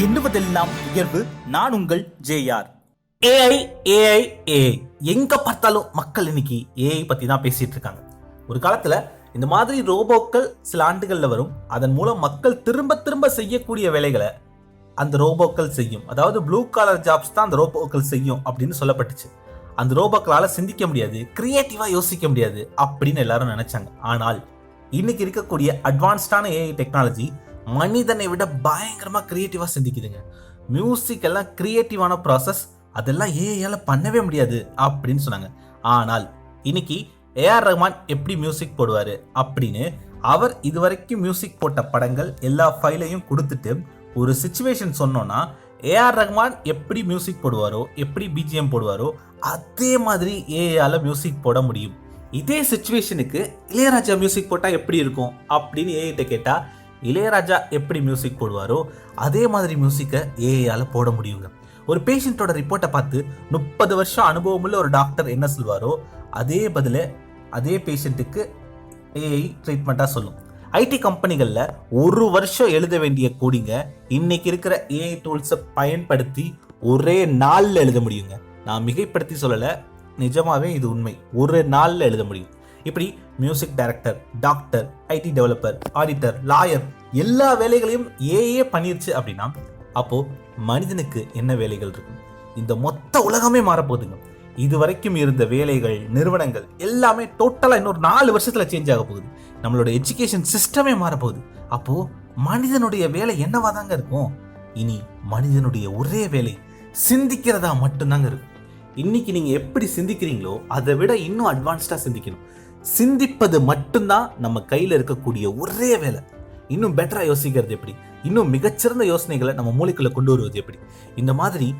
எண்ணுவதெல்லாம் உயர்வு. நான் உங்கள் ஜேஆர். ஏஐ ஏஐ ஏஐ எங்க பார்த்தாலும் மக்கள் இன்னைக்கு ஏஐ பத்தி தான் பேசிட்டு இருக்காங்க. ஒரு காலத்துல இந்த மாதிரி ரோபோக்கள் சில ஆண்டுகள்ல வரும். அதன் மூலம் மக்கள் திரும்ப திரும்ப செய்யக்கூடிய வேலைகளை அந்த ரோபோக்கள் செய்யும். அதாவது ப்ளூ காலர் ஜாப்ஸ் தான் அந்த ரோபோக்கள் செய்யும் அப்படின்னு சொல்லப்பட்டுச்சு. அந்த ரோபோக்களால் சிந்திக்க முடியாது கிரியேட்டிவா யோசிக்க முடியாது அப்படின்னு எல்லாரும் நினைச்சாங்க. ஆனால் இன்னைக்கு இருக்கக்கூடிய அட்வான்ஸ்டான ஏஐ டெக்னாலஜி மனிதனை விட பயங்கரமாக க்ரியேட்டிவாக சிந்திக்குதுங்க. மியூசிக் எல்லாம் க்ரியேட்டிவான ப்ராசஸ் அதெல்லாம் ஏஐயால் பண்ணவே முடியாது அப்படின்னு சொன்னாங்க. ஆனால் இன்னைக்கு ஏஆர் ரஹ்மான் எப்படி மியூசிக் போடுவார் அப்படின்னு அவர் இதுவரைக்கும் மியூசிக் போட்ட படங்கள் எல்லா ஃபைலையும் கொடுத்துட்டு ஒரு சுச்சுவேஷன் சொன்னோன்னா ஏஆர் ரஹ்மான் எப்படி மியூசிக் போடுவாரோ எப்படி பிஜிஎம் போடுவாரோ அதே மாதிரி ஏஐயால மியூசிக் போட முடியும். இதே சுச்சுவேஷனுக்கு இளையராஜா மியூசிக் போட்டால் எப்படி இருக்கும் அப்படின்னு ஏஐட்ட கேட்டால் இளையராஜா எப்படி மியூசிக் போடுவாரோ அதே மாதிரி மியூசிக்கை ஏஐயால் போட முடியுங்க. ஒரு பேஷண்ட்டோட ரிப்போர்ட்டை பார்த்து முப்பது வருஷம் அனுபவம் உள்ள ஒரு டாக்டர் என்ன சொல்வாரோ அதே பதில அதே பேஷண்ட்டுக்கு ஏஐ ட்ரீட்மெண்ட்டாக சொல்லும். ஐடி கம்பெனிகளில் ஒரு வருஷம் எழுத வேண்டிய கோடிங்க இன்னைக்கு இருக்கிற ஏஐ டூல்ஸை பயன்படுத்தி ஒரே நாளில் எழுத முடியுங்க. நான் மிகைப்படுத்தி சொல்லலை நிஜமாவே இது உண்மை. ஒரு நாளில் எழுத முடியும். இப்படி music director doctor IT developer auditor lawyer எல்லா வேலைகளையும் ஏஏ பண்ணிருச்சு அப்படின்னா அப்போ மனிதனுக்கு என்ன வேலைகள் இருக்கும்? இந்த மொத்த உலகமே மாறப்போகுதுங்க. இது வரைக்கும் இருந்த வேலைகள் நிறுவனங்கள் எல்லாமே டோட்டலா இன்னொரு நாலு வருஷத்துல சேஞ்ச் ஆக போகுது. நம்மளோட எஜுகேஷன் சிஸ்டமே மாறப்போகுது. அப்போ மனிதனுடைய வேலை என்னவா தாங்க இருக்கும்? இனி மனிதனுடைய ஒரே வேலை சிந்திக்கிறதா மட்டும்தாங்க இருக்கும். இன்னைக்கு நீங்க எப்படி சிந்திக்கிறீங்களோ அதை விட இன்னும் அட்வான்ஸ்டா சிந்திக்கணும். சிந்திப்பது மட்டும்தான் நம்ம கையில் இருக்கக்கூடிய ஒரே வேலை. இன்னும் பெட்டராக யோசிக்கிறது எப்படி? இன்னும் மிகச்சிறந்த யோசனைகளை நம்ம மூளைக்குள்ள கொண்டு வருவது எப்படி? இந்த மாதிரி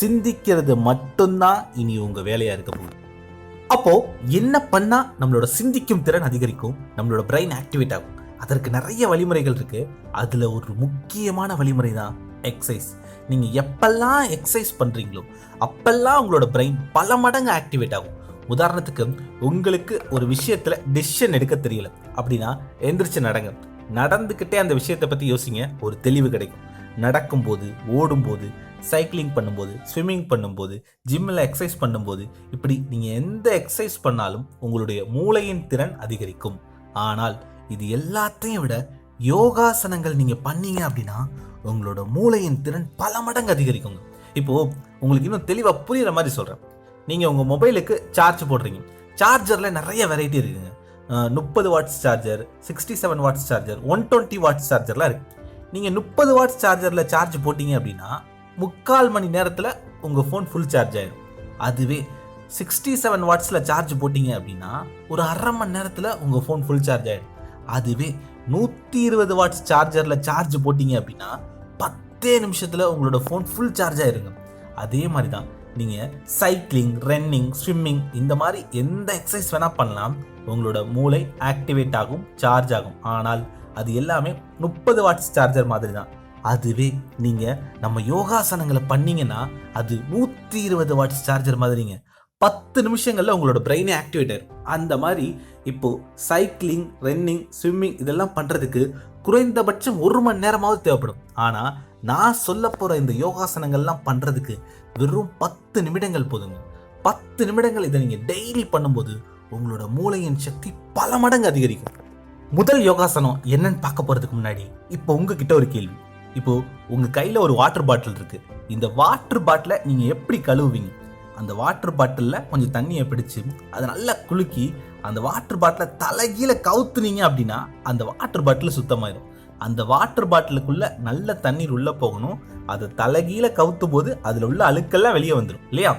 சிந்திக்கிறது மட்டும்தான் இனி உங்க வேலையா இருக்க போகுது. அப்போ என்ன பண்ணா நம்மளோட சிந்திக்கும் திறன் அதிகரிக்கும் நம்மளோட பிரெயின் ஆக்டிவேட் ஆகும். அதற்கு நிறைய வழிமுறைகள் இருக்கு. அதுல ஒரு முக்கியமான வழிமுறை தான் எக்ஸசைஸ் நீங்க எப்பெல்லாம் எக்ஸசைஸ் பண்றீங்களோ அப்பெல்லாம் உங்களோட பிரெயின் பல மடங்கு ஆக்டிவேட் ஆகும். உதாரணத்துக்கு உங்களுக்கு ஒரு விஷயத்தில் டிசிஷன் எடுக்க தெரியல. அப்படின்னா எந்திரிச்சு நடங்க. நடந்துக்கிட்டே அந்த விஷயத்தை பற்றி யோசிங்க. ஒரு தெளிவு கிடைக்கும். நடக்கும்போது ஓடும்போது சைக்கிளிங் பண்ணும்போது ஸ்விம்மிங் பண்ணும்போது ஜிம்மில் எக்ஸசைஸ் பண்ணும்போது இப்படி நீங்கள் எந்த எக்ஸசைஸ் பண்ணாலும் உங்களுடைய மூளையின் திறன் அதிகரிக்கும். ஆனால் இது எல்லாத்தையும் விட யோகாசனங்கள் நீங்கள் பண்ணீங்க அப்படின்னா உங்களோட மூளையின் திறன் பல மடங்கு அதிகரிக்குங்க. இப்போ உங்களுக்கு இன்னும் தெளிவாக புரியுற மாதிரி சொல்கிறேன் நீங்கள் உங்கள் மொபைலுக்கு சார்ஜ் போடுறீங்க. சார்ஜரில் நிறைய வெரைட்டி இருக்குங்க. முப்பது watts charger sixty seven watts charger one twenty watts சார்ஜர்லாம் இருக்குது நீங்கள் முப்பது வாட்ஸ் சார்ஜரில் சார்ஜ் போட்டிங்க அப்படின்னா முக்கால் மணி நேரத்தில் உங்கள் ஃபோன் ஃபுல் சார்ஜ் ஆகிடும் அதுவே சிக்ஸ்டி செவன் வாட்ஸில் சார்ஜ் போட்டிங்க அப்படின்னா ஒரு அரை மணி நேரத்தில் உங்கள் ஃபோன் ஃபுல் சார்ஜ் ஆகிடும் அதுவே நூற்றி இருபது வாட்ஸ் சார்ஜரில் சார்ஜ் போட்டிங்க அப்படின்னா பத்தே நிமிஷத்தில் உங்களோட ஃபோன் ஃபுல் சார்ஜ் ஆகிருங்க அதே மாதிரி தான் நீங்கள் சைக்கிளிங் ரன்னிங் ஸ்விம்மிங் இந்த மாதிரி எந்த எக்ஸசைஸ் வேணால் பண்ணலாம். உங்களோட மூளை ஆக்டிவேட் ஆகும் சார்ஜ் ஆகும். ஆனால் அது எல்லாமே முப்பது வாட்ஸ் சார்ஜர் மாதிரி தான் அதுவே நீங்கள் நம்ம யோகாசனங்களை பண்ணீங்கன்னா அது நூற்றி இருபது வாட்ஸ் சார்ஜர் மாதிரிங்க. பத்து நிமிஷங்களில் உங்களோட பிரெயினே ஆக்டிவேட் ஆயிரும். அந்த மாதிரி இப்போது சைக்கிளிங் ரன்னிங் ஸ்விம்மிங் இதெல்லாம் பண்ணுறதுக்கு குறைந்தபட்சம் ஒரு மணி நேரமாவது தேவைப்படும். ஆனால் நான் சொல்ல போகிற இந்த யோகாசனங்கள்லாம் பண்ணுறதுக்கு வெறும் பத்து நிமிடங்கள் போதுங்க. பத்து நிமிடங்கள் இதை நீங்கள் டெய்லி பண்ணும்போது உங்களோட மூளையின் சக்தி பல மடங்கு அதிகரிக்கும். முதல் யோகாசனம் என்னன்னு பார்க்க போகிறதுக்கு முன்னாடி இப்போ உங்ககிட்ட ஒரு கேள்வி. இப்போ உங்கள் கையில் ஒரு வாட்டர் பாட்டில் இருக்குது இந்த வாட்டர் பாட்டிலை நீங்கள் எப்படி கழுவுவீங்க? அந்த வாட்டர் பாட்டிலில் கொஞ்சம் தண்ணியை பிடிச்சி அதை நல்லா குலுக்கி அந்த வாட்டர் பாட்டிலை தலைகீழ கவுத்துனீங்க அப்படின்னா அந்த வாட்டர் பாட்டில் சுத்தமாயிடும் அந்த வாட்டர் பாட்டிலுக்குள்ள நல்ல தண்ணீர் உள்ள போகணும். அது தலைகீழ கவுத்தும் போது அதுல உள்ள அழுக்கெல்லாம் வெளியே வந்துடும் இல்லையா?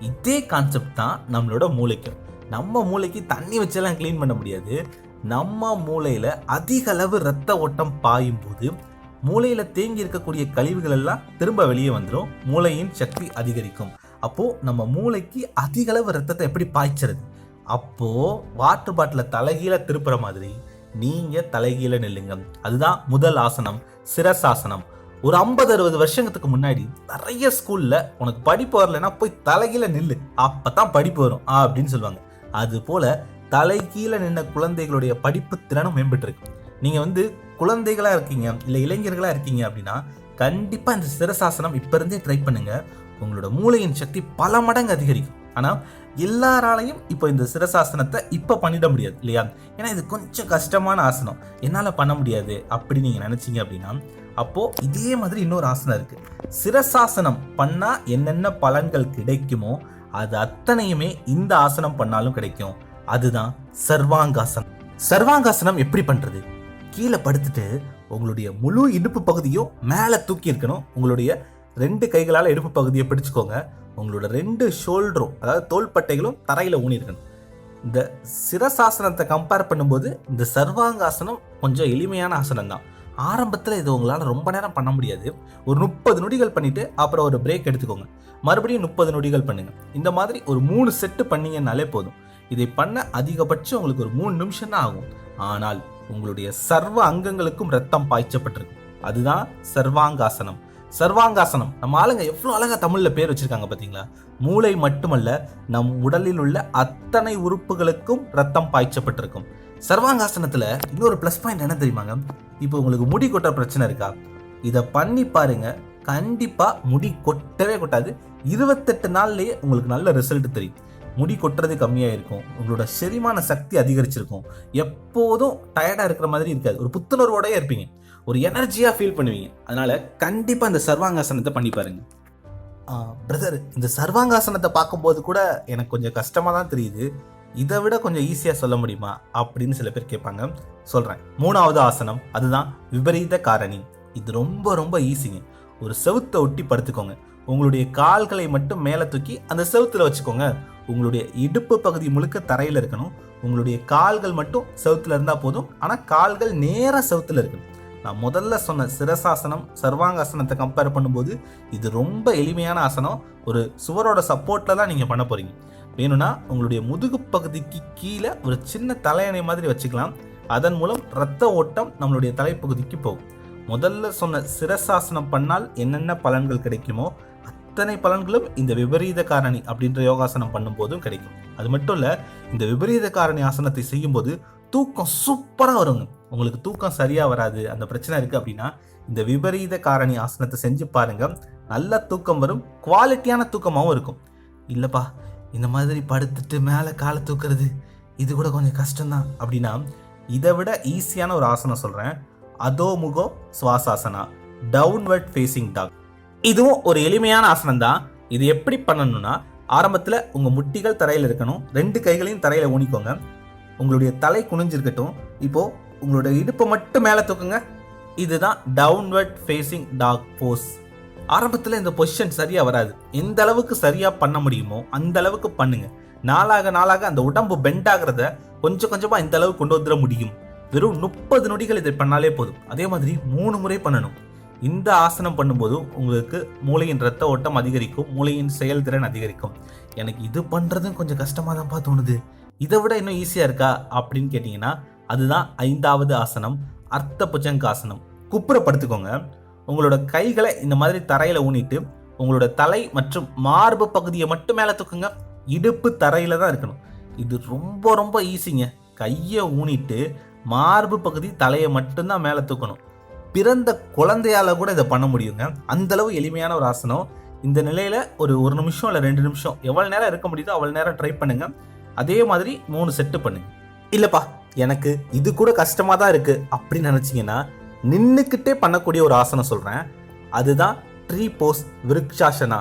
இதே கான்செப்ட் தான் நம்மளோட மூளைக்கு நம்ம மூளைக்கு தண்ணி வச்செல்லாம் க்ளீன் பண்ண முடியாது. நம்ம மூளையில அதிக அளவு ரத்த ஓட்டம் பாயும் போது மூளையில தேங்கி இருக்கக்கூடிய கழிவுகள் எல்லாம் திரும்ப வெளியே வந்துடும் மூளையின் சக்தி அதிகரிக்கும். அப்போ நம்ம மூளைக்கு அதிக அளவு ரத்தத்தை எப்படி பாய்ச்சறது? அப்போ வாட்டர் பாட்டில தலைகீழ திருப்புற மாதிரி நீங்கள் தலைகீழ நில்லுங்க. அதுதான் முதல் ஆசனம் சிரசாசனம். ஒரு ஐம்பது அறுபது வருஷத்துக்கு முன்னாடி நிறைய ஸ்கூலில் உனக்கு படிப்பு வரலைன்னா போய் தலைகீழ நில்லு. அப்போ தான் படிப்பு வரும் அப்படின்னு சொல்லுவாங்க. அது தலைகீழே தலைகீழ நின்ன குழந்தைகளுடைய படிப்பு திறனும் மேம்பட்டுருக்கு. நீங்கள் வந்து குழந்தைகளாக இருக்கீங்க இல்லை இளைஞர்களாக இருக்கீங்க அப்படின்னா கண்டிப்பாக இந்த சிரசாசனம் இப்போ இருந்தே ட்ரை பண்ணுங்கள் உங்களோட மூளையின் சக்தி பல மடங்கு அதிகரிக்கும். ஆனால் எல்லாராலையும் இப்போ இந்த சிரசாசனத்தை இப்போ பண்ணிட முடியாது இல்லையா? ஏன்னா இது கொஞ்சம் கஷ்டமான ஆசனம். என்னால் பண்ண முடியாது அப்படி நீங்கள் நினச்சிங்க அப்படின்னா அப்போது இதே மாதிரி இன்னொரு ஆசனம் இருக்கு. சிரசாசனம் பண்ணால் என்னென்ன பலன்கள் கிடைக்குமோ அது அத்தனையுமே இந்த ஆசனம் பண்ணாலும் கிடைக்கும். அதுதான் சர்வாங்காசனம். சர்வாங்காசனம் எப்படி பண்ணுறது கீழே படுத்துட்டு உங்களுடைய முழு இடுப்பு பகுதியும் மேலே தூக்கி இருக்கணும். உங்களுடைய ரெண்டு கைகளால் இடுப்பு பகுதியை பிடிச்சுக்கோங்க. உங்களோட ரெண்டு ஷோல்டரும் அதாவது தோள்பட்டைகளும் தரையில் ஊனிருக்கணும். இந்த சிரசாசனத்தை கம்பேர் பண்ணும்போது இந்த சர்வாங்காசனம் கொஞ்சம் எளிமையான ஆசனம் தான் ஆரம்பத்தில் இது உங்களால் ரொம்ப நேரம் பண்ண முடியாது. ஒரு முப்பது நொடிகள் பண்ணிவிட்டு அப்புறம் ஒரு பிரேக் எடுத்துக்கோங்க. மறுபடியும் முப்பது நொடிகள் பண்ணுங்கள் இந்த மாதிரி ஒரு மூணு செட்டு பண்ணீங்கன்னாலே போதும். இதை பண்ண அதிகபட்சம் உங்களுக்கு ஒரு மூணு நிமிஷம் தான் ஆகும். ஆனால் உங்களுடைய சர்வ அங்கங்களுக்கும் ரத்தம் பாய்ச்சப்பட்டிருக்கும். அதுதான் சர்வாங்காசனம். சர்வாங்காசனம். நம்ம ஆளுங்க எவ்வளோ அழகாக தமிழில் பேர் வச்சிருக்காங்க பார்த்தீங்களா மூளை மட்டுமல்ல நம் உடலில் உள்ள அத்தனை உறுப்புகளுக்கும் ரத்தம் பாய்ச்சப்பட்டிருக்கும். சர்வாங்காசனத்தில் இன்னொரு ப்ளஸ் பாயிண்ட் என்ன தெரியுமாங்க இப்போ உங்களுக்கு முடி கொட்டுற பிரச்சனை இருக்கா? இதை பண்ணி பாருங்க. கண்டிப்பாக முடி கொட்டவே கொட்டாது. இருபத்தெட்டு நாள்லேயே உங்களுக்கு நல்ல ரிசல்ட் தெரியும். முடி கொட்டுறது கம்மியாக இருக்கும் உங்களோட செரிமான சக்தி அதிகரிச்சிருக்கும். எப்போதும் டயர்டாக இருக்கிற மாதிரி இருக்காது. ஒரு புத்துணர்வோடயே இருப்பீங்க. ஒரு எனர்ஜியாக ஃபீல் பண்ணுவீங்க. அதனால கண்டிப்பாக இந்த சர்வாங்காசனத்தை பண்ணி பாருங்க. பிரதர் இந்த சர்வாங்காசனத்தை பார்க்கும்போது கூட எனக்கு கொஞ்சம் கஷ்டமாக தான் தெரியுது. இதை விட கொஞ்சம் ஈஸியாக சொல்ல முடியுமா? அப்படின்னு சில பேர் கேட்பாங்க. சொல்கிறேன் மூணாவது ஆசனம் அதுதான் விபரீத காரணி. இது ரொம்ப ரொம்ப ஈஸிங்க ஒரு செவுத்தை ஒட்டி படுத்துக்கோங்க. உங்களுடைய கால்களை மட்டும் மேலே தூக்கி அந்த செவுத்தில் வச்சுக்கோங்க. உங்களுடைய இடுப்பு பகுதி முழுக்க தரையில் இருக்கணும். உங்களுடைய கால்கள் மட்டும் செவுத்தில் இருந்தால் போதும். ஆனால் கால்கள் நேராக செவுத்தில் இருக்கணும். நான் முதல்ல சொன்ன சிரசாசனம் சர்வாங்காசனத்தை கம்பேர் பண்ணும்போது இது ரொம்ப எளிமையான ஆசனம். ஒரு சுவரோட சப்போர்ட்டில் தான் நீங்கள் பண்ண போகிறீங்க வேணும்னா உங்களுடைய முதுகு பகுதிக்கு கீழே ஒரு சின்ன தலையணை மாதிரி வச்சுக்கலாம். அதன் மூலம் ரத்த ஓட்டம் நம்மளுடைய தலைப்பகுதிக்கு போகும். முதல்ல சொன்ன சிரசாசனம் பண்ணால் என்னென்ன பலன்கள் கிடைக்குமோ அத்தனை பலன்களும் இந்த விபரீத காரணி அப்படின்ற யோகாசனம் பண்ணும்போதும் கிடைக்கும். அது மட்டும் இல்லை இந்த விபரீத காரணி ஆசனத்தை செய்யும்போது தூக்கம் சூப்பராக வருங்க. உங்களுக்கு தூக்கம் சரியாக வராது அந்த பிரச்சனை இருக்குது அப்படின்னா இந்த விபரீத காரணி ஆசனத்தை செஞ்சு பாருங்க. நல்ல தூக்கம் வரும் குவாலிட்டியான தூக்கமாகவும் இருக்கும். இல்லைப்பா இந்த மாதிரி படுத்துட்டு மேலே காலை தூக்குறது இது கூட கொஞ்சம் கஷ்டம்தான். அப்படின்னா இதை விட ஈஸியான ஒரு ஆசனம் சொல்றேன். அதோமுகோ சுவாசாசனா டவுன்வர்ட் ஃபேஸிங் டாக் இதுவும் ஒரு எளிமையான ஆசனம் தான் இது எப்படி பண்ணணும்னா ஆரம்பத்தில் உங்கள் முட்டிகள் தரையில் இருக்கணும். ரெண்டு கைகளையும் தரையில் ஊனிக்கோங்க. உங்களுடைய தலை குனிஞ்சிருக்கட்டும். இப்போது உங்களோட இடுப்பை மட்டும் மேலே தூக்குங்க. இதுதான் டவுன்வர்ட் ஃபேஸிங் டாக் போஸ் ஆரம்பத்தில் இந்த பொசிஷன் சரியாக வராது. எந்த அளவுக்கு சரியாக பண்ண முடியுமோ அந்த அளவுக்கு பண்ணுங்க. நாளாக நாளாக அந்த உடம்பு பெண்ட் ஆகிறத கொஞ்சம் கொஞ்சமாக இந்த அளவுக்கு கொண்டு வந்துட முடியும். வெறும் முப்பது நொடிகள் இதை பண்ணாலே போதும். அதே மாதிரி மூணு முறை பண்ணணும். இந்த ஆசனம் பண்ணும்போது உங்களுக்கு மூளையின் ரத்த ஓட்டம் அதிகரிக்கும் மூளையின் செயல்திறன் அதிகரிக்கும். எனக்கு இது பண்ணுறதும் கொஞ்சம் கஷ்டமாக தான்ப்பா தோணுது. இதை விட இன்னும் ஈஸியாக இருக்கா? அப்படின்னு கேட்டிங்கன்னா அதுதான் ஐந்தாவது ஆசனம் அர்த்த புஜங்காசனம். குப்புற படுத்துக்கோங்க உங்களோட கைகளை இந்த மாதிரி தரையில ஊனிட்டு உங்களோட தலை மற்றும் மார்பு பகுதியை மட்டும் மேலே தூக்குங்க. இடுப்பு தரையில தான் இருக்கணும். இது ரொம்ப ரொம்ப ஈஸிங்க. கையை ஊனிட்டு மார்பு பகுதி தலையை மட்டும்தான் மேலே தூக்கணும். பிறந்த குழந்தையால கூட இதை பண்ண முடியுங்க. அந்த அளவு எளிமையான ஒரு ஆசனம். இந்த நிலையில ஒரு ஒரு நிமிஷம் இல்லை ரெண்டு நிமிஷம் எவ்வளோ நேரம் இருக்க முடியுதோ அவ்வளோ நேரம் ட்ரை பண்ணுங்க. அதே மாதிரி மூணு செட்டு பண்ணுங்க. இல்லைப்பா எனக்கு இது கூட கஷ்டமாக தான் இருக்குது அப்படின்னு நினச்சிங்கன்னா நின்றுக்கிட்டே பண்ணக்கூடிய ஒரு ஆசனம் சொல்கிறேன் அதுதான் ட்ரீ போஸ் விருக்ஷாசனா.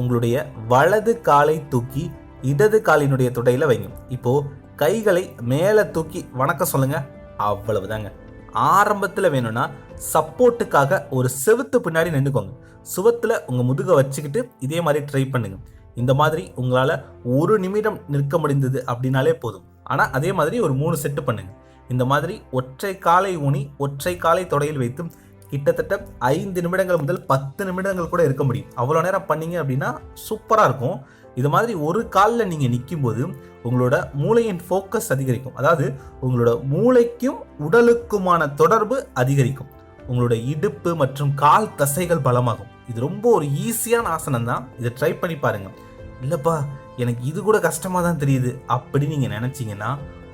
உங்களுடைய வலது காலை தூக்கி இடது காலினுடைய துடையில் வைங்க. இப்போது கைகளை மேலே தூக்கி வணக்கம் அவ்வளவு அவ்வளவுதாங்க. ஆரம்பத்தில் வேணும்னா சப்போர்ட்டுக்காக ஒரு செவுத்து பின்னாடி நின்றுக்கோங்க சுவத்தில் உங்கள் முதுகை வச்சுக்கிட்டு இதே மாதிரி ட்ரை பண்ணுங்கள் இந்த மாதிரி உங்களால் ஒரு நிமிடம் நிற்க முடிந்தது அப்படின்னாலே போதும். ஆனால் அதே மாதிரி ஒரு மூணு செட்டு பண்ணுங்க. இந்த மாதிரி ஒற்றை காலை ஊனி ஒற்றை காலை தொடையில் வைத்து கிட்டத்தட்ட ஐந்து நிமிடங்கள் முதல் பத்து நிமிடங்கள் கூட இருக்க முடியும். அவ்வளோ நேரம் பண்ணீங்க அப்படின்னா சூப்பராக இருக்கும். இது மாதிரி ஒரு காலில் நீங்கள் நிற்கும்போது உங்களோட மூளையின் ஃபோக்கஸ் அதிகரிக்கும். அதாவது உங்களோட மூளைக்கும் உடலுக்குமான தொடர்பு அதிகரிக்கும். உங்களோட இடுப்பு மற்றும் கால் தசைகள் பலமாகும். இது ரொம்ப ஒரு ஈஸியான ஆசனம் தான். இதை ட்ரை பண்ணி பாருங்கள் இல்லைப்பா எனக்கு இது கூட கஷ்டமாக தான் தெரியுது அப்படி நீங்கள் நினச்சிங்கன்னா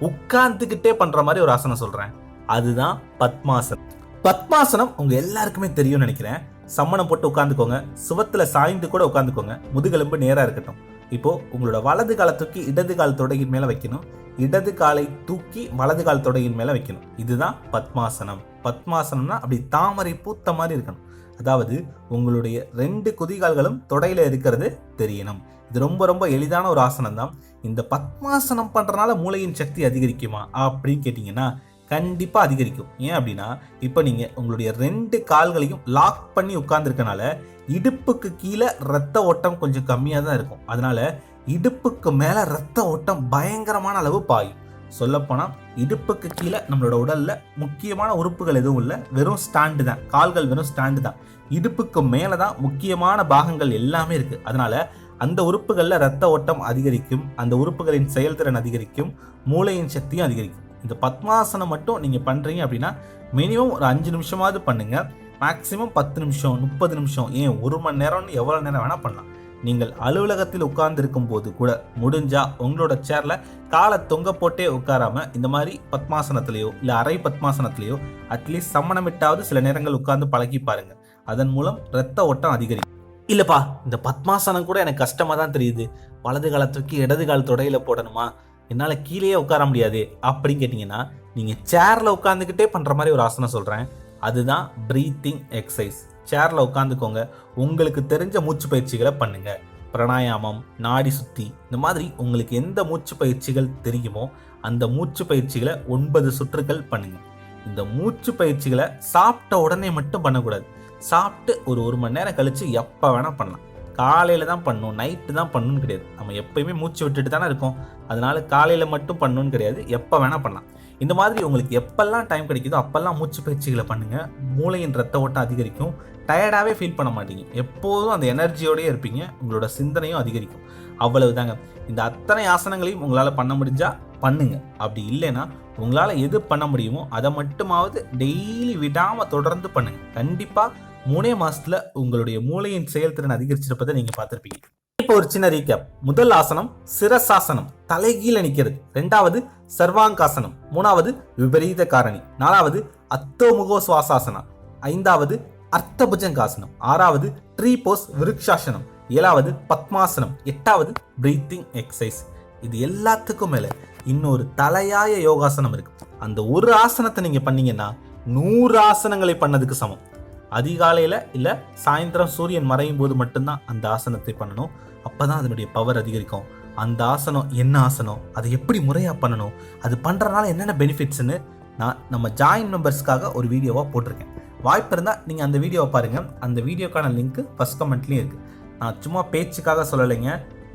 உட்கார்ந்துக்கிட்டே பண்ணுற மாதிரி ஒரு ஆசனம் சொல்கிறேன் அதுதான் பத்மாசனம். பத்மாசனம் உங்கள் எல்லாருக்குமே தெரியும்னு நினைக்கிறேன். சம்மணம் போட்டு உட்காந்துக்கோங்க சுவத்தில் சாய்ந்து கூட உட்காந்துக்கோங்க முதுகெலும்பு நேராக இருக்கட்டும். இப்போது உங்களோட வலது காலை தூக்கி இடது கால் தொடையின் மேலே வைக்கணும். இடது காலை தூக்கி வலது கால் தொடையின் மேலே வைக்கணும். இதுதான் பத்மாசனம். பத்மாசனம்னா அப்படி தாமரை பூத்த மாதிரி இருக்கணும். அதாவது உங்களுடைய ரெண்டு குதிகால்களும் தொடையில் இருக்கிறது தெரியணும். இது ரொம்ப ரொம்ப எளிதான ஒரு ஆசனம் தான் இந்த பத்மாசனம் பண்ணுறனால மூளையின் சக்தி அதிகரிக்குமா அப்படின்னு கேட்டிங்கன்னா கண்டிப்பாக அதிகரிக்கும். ஏன் அப்படின்னா இப்போ நீங்கள் உங்களுடைய ரெண்டு கால்களையும் லாக் பண்ணி உட்காந்துருக்கனால இடுப்புக்கு கீழே ரத்த ஓட்டம் கொஞ்சம் கம்மியாக தான் இருக்கும். அதனால இடுப்புக்கு மேலே ரத்த ஓட்டம் பயங்கரமான அளவு பாயும். சொல்லப்போனால் இடுப்புக்கு கீழே நம்மளோட உடலில் முக்கியமான உறுப்புகள் எதுவும் இல்லை. வெறும் ஸ்டாண்டு தான். கால்கள் வெறும் ஸ்டாண்டு தான். இடுப்புக்கு மேலே தான் முக்கியமான பாகங்கள் எல்லாமே இருக்குது அதனால அந்த உறுப்புகளில் ரத்த ஓட்டம் அதிகரிக்கும் அந்த உறுப்புகளின் செயல்திறன் அதிகரிக்கும் மூளையின் சக்தியும் அதிகரிக்கும். இந்த பத்மாசனம் மட்டும் நீங்கள் பண்ணுறீங்க அப்படின்னா மினிமம் ஒரு அஞ்சு நிமிஷமாவது பண்ணுங்க. மேக்ஸிமம் பத்து நிமிஷம் முப்பது நிமிஷம் ஏன் ஒரு மணி நேரம்னு எவ்வளோ நேரம் வேணால் பண்ணலாம். நீங்கள் அலுவலகத்தில் உட்கார்ந்துருக்கும் போது கூட முடிஞ்சா உங்களோட சேரில் காலை தொங்க போட்டே உட்காராம இந்த மாதிரி பத்மாசனத்திலேயோ இல்லை அரை பத்மாசனத்திலேயோ அட்லீஸ்ட் சம்மணமிட்டாவது சில நேரங்கள் உட்கார்ந்து பழகி பாருங்க. அதன் மூலம் ரத்த ஓட்டம் அதிகரிக்கும். இல்லைப்பா இந்த பத்மாசனம் கூட எனக்கு கஷ்டமாக தான் தெரியுது. வலது காலை தூக்கி இடது கால் தொடையில் போடணுமா? என்னால் கீழேயே உட்கார முடியாது. அப்படின்னு கேட்டிங்கன்னா நீங்கள் சேரில் உட்காந்துக்கிட்டே பண்ணுற மாதிரி ஒரு ஆசனம் சொல்கிறேன் அதுதான் ப்ரீத்திங் எக்ஸசைஸ் சேரில் உட்காந்துக்கோங்க உங்களுக்கு தெரிஞ்ச மூச்சு பயிற்சிகளை பண்ணுங்கள் பிராணாயாமம் நாடி சுத்தி இந்த மாதிரி உங்களுக்கு எந்த மூச்சு பயிற்சிகள் தெரியுமோ அந்த மூச்சு பயிற்சிகளை ஒன்பது சுற்றுகள் பண்ணுங்கள் இந்த மூச்சு பயிற்சிகளை சாப்பிட்ட உடனே மட்டும் பண்ணக்கூடாது. சாப்பிட்டு ஒரு ஒரு மணி நேரம் கழித்து எப்போ வேணால் பண்ணலாம். காலையில் தான் பண்ணணும் நைட்டு தான் பண்ணணும்னு கிடையாது. நம்ம எப்பயுமே மூச்சு விட்டுட்டு தானே இருக்கோம். அதனால காலையில் மட்டும் பண்ணணும்னு கிடையாது. எப்போ வேணால் பண்ணலாம். இந்த மாதிரி உங்களுக்கு எப்பெல்லாம் டைம் கிடைக்குதோ அப்பெல்லாம் மூச்சு பயிற்சிகளை பண்ணுங்கள் மூளையின் ரத்த ஓட்டம் அதிகரிக்கும். டயர்டாகவே ஃபீல் பண்ண மாட்டீங்க. எப்போதும் அந்த எனர்ஜியோடயே இருப்பீங்க. உங்களோட சிந்தனையும் அதிகரிக்கும். அவ்வளவு தாங்க இந்த அத்தனை ஆசனங்களையும் உங்களால் பண்ண முடிஞ்சால் பண்ணுங்கள் அப்படி இல்லைன்னா உங்களால் எது பண்ண முடியுமோ அதை மட்டுமாவது டெய்லி விடாமல் தொடர்ந்து பண்ணுங்கள் கண்டிப்பாக மூணே மாசத்துல உங்களுடைய மூளையின் செயல்திறன் அதிகரிச்சிருப்பதை நீங்க பார்த்திருப்பீங்க. இப்போ ஒரு சின்ன ரீகேப் முதல் ஆசனம் சிரசாசனம் தலைகீழ நிக்கிறது. ரெண்டாவது சர்வாங்காசனம். மூணாவது விபரீத காரணி. நாலாவது அத்தோமுகோ சுவாசாசனம் ஐந்தாவது அர்த்தபுஜங்காசனம். ஆறாவது ட்ரீ போஸ் விருக்ஷாசனம். ஏழாவது பத்மாசனம். எட்டாவது பிரீத்திங் எக்ஸசைஸ் இது எல்லாத்துக்கும் மேல இன்னொரு தலையாய யோகாசனம் இருக்கு. அந்த ஒரு ஆசனத்தை நீங்க பண்ணீங்கன்னா நூறு ஆசனங்களை பண்ணதுக்கு சமம். அதிகாலையில் இல்லை சாயந்தரம் சூரியன் மறையும் போது மட்டும்தான் அந்த ஆசனத்தை பண்ணணும். அப்போ தான் அதனுடைய பவர் அதிகரிக்கும். அந்த ஆசனம் என்ன ஆசனம் அதை எப்படி முறையாக பண்ணணும் அது பண்ணுறதுனால என்னென்ன பெனிஃபிட்ஸ்னு நான் நம்ம ஜாயின் மெம்பர்ஸ்க்காக ஒரு வீடியோவாக போட்டிருக்கேன். வாய்ப்பு இருந்தால் நீங்கள் அந்த வீடியோவை பாருங்கள் அந்த வீடியோக்கான லிங்க் ஃபஸ்ட் கமெண்ட்லேயும் இருக்குது நான் சும்மா பேச்சுக்காக சொல்லலைங்க.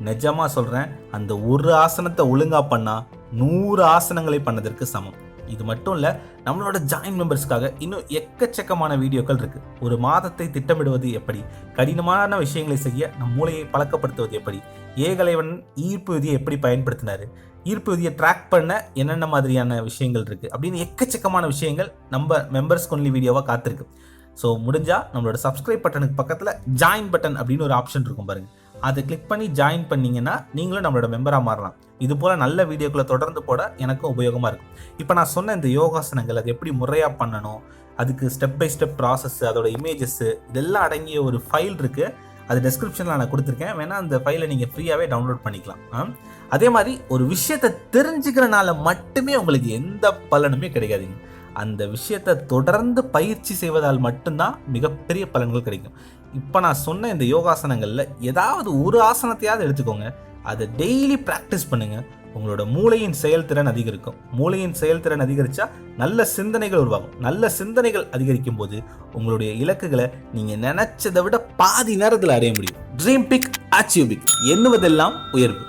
நிஜமாக சொல்கிறேன் அந்த ஒரு ஆசனத்தை ஒழுங்காக பண்ணால் நூறு ஆசனங்களை பண்ணதற்கு சமம். இது மட்டும் இல்லை நம்மளோட ஜாயின் மெம்பர்ஸ்க்காக இன்னும் எக்கச்சக்கமான வீடியோக்கள் இருக்குது ஒரு மாதத்தை திட்டமிடுவது எப்படி? கடினமான விஷயங்களை செய்ய நம் மூளையை பழக்கப்படுத்துவது எப்படி? ஏகலைவன் ஈர்ப்பு விதியை எப்படி பயன்படுத்தினார்? ஈர்ப்பு விதியை ட்ராக் பண்ண என்னென்ன மாதிரியான விஷயங்கள் இருக்குது அப்படின்னு எக்கச்சக்கமான விஷயங்கள் நம்ம மெம்பர்ஸ் கொன்லி வீடியோவாக காத்திருக்கு. ஸோ முடிஞ்சால் நம்மளோட சப்ஸ்கிரைப் பட்டனுக்கு பக்கத்தில் ஜாயின் பட்டன் அப்படின்னு ஒரு ஆப்ஷன் இருக்கும் பாருங்கள் அதை கிளிக் பண்ணி ஜாயின் பண்ணீங்கன்னா நீங்களும் நம்மளோட மெம்பராக மாறலாம். இது போல் நல்ல வீடியோக்களை தொடர்ந்து போட எனக்கும் உபயோகமாக இருக்கும். இப்போ நான் சொன்ன இந்த யோகாசனங்கள் அது எப்படி முறையாக பண்ணணும் அதுக்கு ஸ்டெப் பை ஸ்டெப் ப்ராசஸ் அதோட இமேஜஸ் இதெல்லாம் அடங்கிய ஒரு ஃபைல் இருக்குது அது டெஸ்கிரிப்ஷனில் நான் கொடுத்துருக்கேன். வேணால் அந்த ஃபைலை நீங்கள் ஃப்ரீயாகவே டவுன்லோட் பண்ணிக்கலாம். அதே மாதிரி ஒரு விஷயத்தை தெரிஞ்சுக்கிறனால மட்டுமே உங்களுக்கு எந்த பலனுமே கிடைக்காதுங்க. அந்த விஷயத்தை தொடர்ந்து பயிற்சி செய்வதால் மட்டும்தான் மிகப்பெரிய பலன்கள் கிடைக்கும். இப்போ நான் சொன்ன இந்த யோகாசனங்களில் ஏதாவது ஒரு ஆசனத்தையாவது எடுத்துக்கோங்க. அதை டெய்லி ப்ராக்டிஸ் பண்ணுங்கள் உங்களோட மூளையின் செயல்திறன் அதிகரிக்கும். மூளையின் செயல்திறன் அதிகரித்தா நல்ல சிந்தனைகள் உருவாகும். நல்ல சிந்தனைகள் அதிகரிக்கும் போது உங்களுடைய இலக்குகளை நீங்கள் நினச்சதை விட பாதி நேரத்தில் அடைய முடியும். ட்ரீம் பிக் அச்சீவ் பிக் எண்ணுவதெல்லாம் உயர்வு.